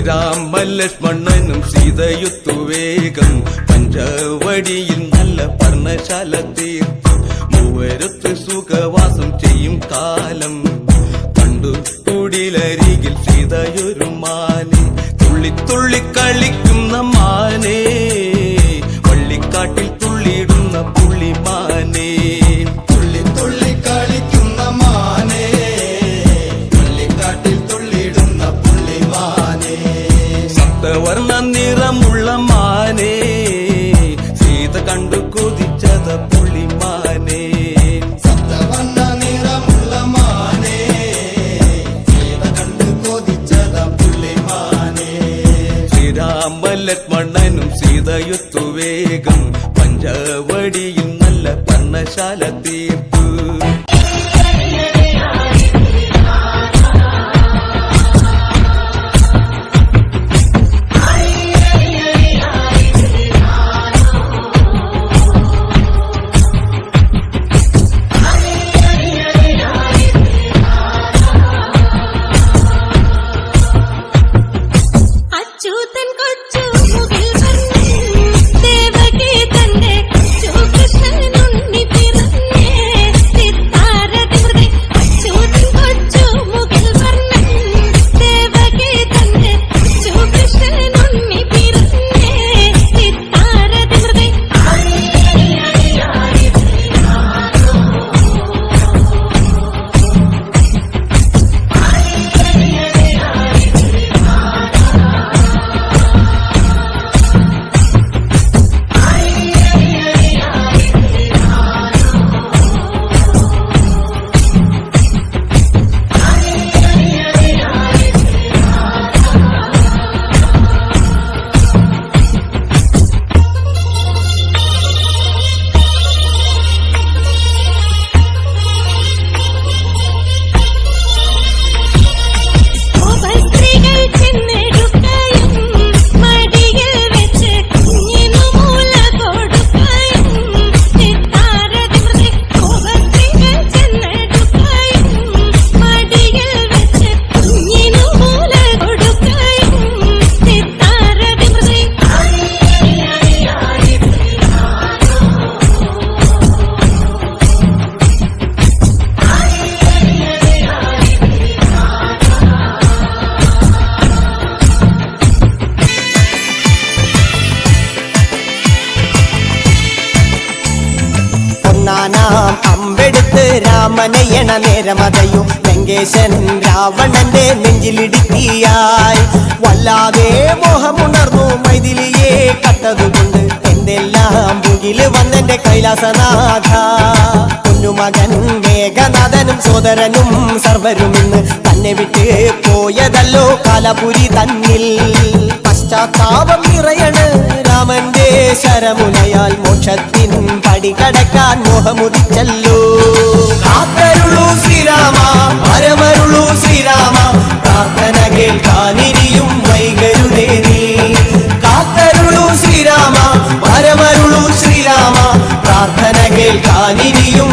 ശ്രീരാമ ലക്ഷ്മണനും സീതയുത്തു വേഗം പഞ്ചവടിയിൽ നല്ല പർണശാല തീർത്തു. മൂവരത്ത് സുഖവാസം ചെയ്യും കാലം. കണ്ടു കുടിലരികിൽ സീതയൊരു മാനെ. തുള്ളി തുള്ളി കളിക്കുന്ന മാനേ. വള്ളിക്കാട്ടിൽ തുള്ളിയിടുന്ന പുള്ളിമാനേ. സീതയുത്തു വേഗം പഞ്ചവടിയിൽ നല്ല പർണശാല തീർത്തു രാമനയണ നേരമതയും ലങ്കേശനൻ രാവണന്റെ നെഞ്ചിലിടുക്കിയായി. വല്ലാതെ മോഹമുണർന്നു മൈഥിലിയെ കട്ടതുകൊണ്ട് എന്തെല്ലാം മുകിൽ വന്നെന്റെ കൈലാസനാഥ. കുഞ്ഞുമകൻ മേഘനാഥനും സോദരനും സർവരും ഇന്ന് തന്നെ വിട്ട് പോയതല്ലോ കാലപുരി തന്നിൽ. പശ്ചാത്താപം നിറയണ് രാമന്റെ ശരമുനയാൽ മോക്ഷത്തിൻ പടി കടക്കാൻ മോഹമുദിച്ചല്ലോ ശ്രീരാമ പരമരുളൂ ശ്രീരാമ പ്രാർത്ഥന കേൾക്കാനിരിയും വൈകരുതേ നീ. കാത്തരുളൂ ശ്രീരാമ പരമരുളൂ ശ്രീരാമ പ്രാർത്ഥന കേൾക്കാനിരിയും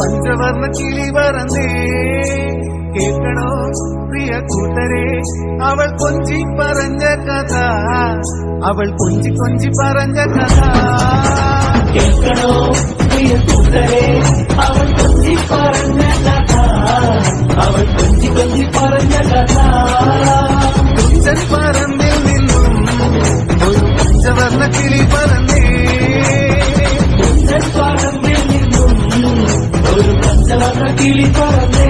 പഞ്ചവർണ കിളി പറന്നേ. കേൾക്കണോ പ്രിയ കൂട്ടരെ അവൾ കൊഞ്ചി പറഞ്ഞ കഥ. അവൾ കൊഞ്ചി കൊഞ്ചി പറഞ്ഞ കഥ. കേൾക്കണോ പ്രിയ കൂട്ടരെ അവൾ കൊഞ്ചി പറഞ്ഞ കഥ. അവൾ കൊഞ്ചി കൊഞ്ചി പറഞ്ഞ കഥ. കിളി പറന്നേ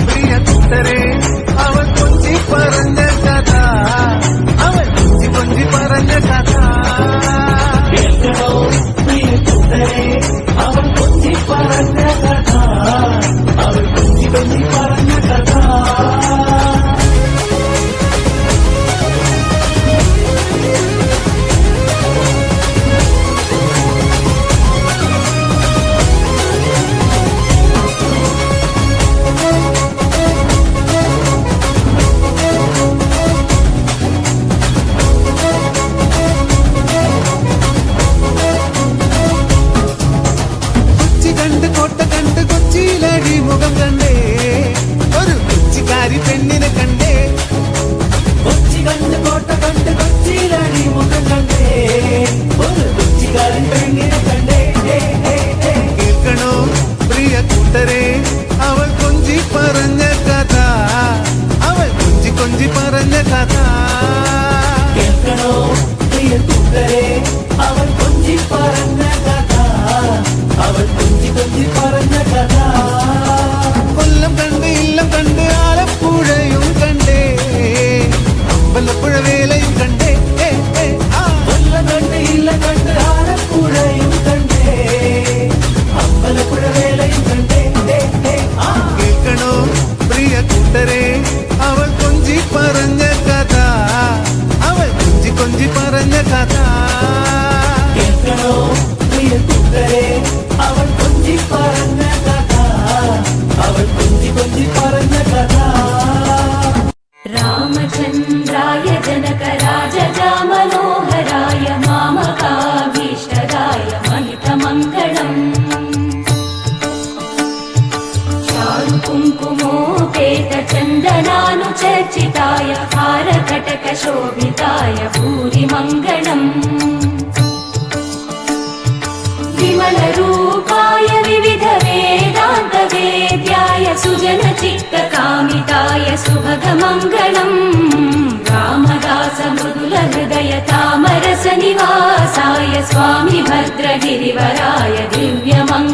പ്രിയ കൂട്ടരെ അവൻ കൊഞ്ചി പറഞ്ഞ കഥ. അവൻ കൊഞ്ചി കൊഞ്ചി പറഞ്ഞ കഥ. പ്രിയ കൂട്ടരെ അവൻ കൊഞ്ചി പറഞ്ഞ चारुकुङ्कुमोपेतचन्दनानुचर्चिताय हारकटकशोभिताय भूरिमङ्गलम् विमलरूपाय विविधवेदान्तवेद्याय सुजनचित्तकामिताय सुभगमङ्गलम् रामदास मृदुलहृदय तामरसनिवासाय स्वामि भद्रगिरिवराय दिव्यमङ्गलम्